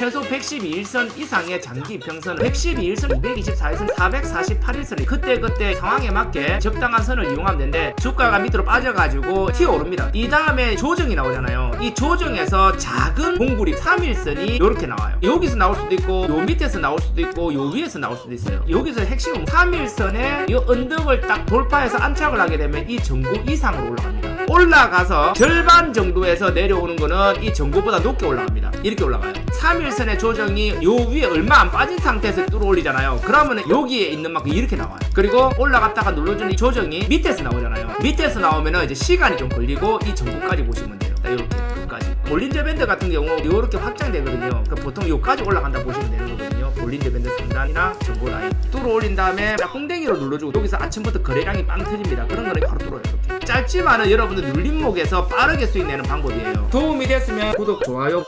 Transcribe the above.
최소 112일선 이상의 장기 평선은 112일선, 224일선, 448일선이 그때그때 상황에 맞게 적당한 선을 이용하면 되는데 주가가 밑으로 빠져가지고 튀어오릅니다. 이 다음에 조정이 나오잖아요. 이 조정에서 작은 봉구리 3일선이 이렇게 나와요. 여기서 나올 수도 있고 요 밑에서 나올 수도 있고 요 위에서 나올 수도 있어요. 여기서 핵심은 3일선에 이 언덕을 딱 돌파해서 안착을 하게 되면 이 전구 이상으로 올라갑니다. 올라가서 절반 정도에서 내려오는 거는 이 전구보다 높게 올라갑니다. 이렇게 올라가요. 3일선의 조정이 요 위에 얼마 안 빠진 상태에서 뚫어 올리잖아요. 그러면 여기에 있는 만큼 이렇게 나와요. 그리고 올라갔다가 눌러주는 이 조정이 밑에서 나오잖아요. 밑에서 나오면은 이제 시간이 좀 걸리고 이 전구까지 보시면 돼요. 딱 이렇게 끝까지. 볼린저 밴드 같은 경우 이렇게 확장되거든요. 그 보통 요까지 올라간다 보시면 되는 거거든요. 볼린저 밴드 상단이나 전구 라인 뚫어 올린 다음에 짝꿍댕이로 눌러주고 여기서 아침부터 거래량이 빵 터집니다. 그런 거는 바로 뚫어요. 이렇게. 짧지만은 여러분들 눌림목에서 빠르게 수익 내는 방법이에요. 도움이 됐으면 구독, 좋아요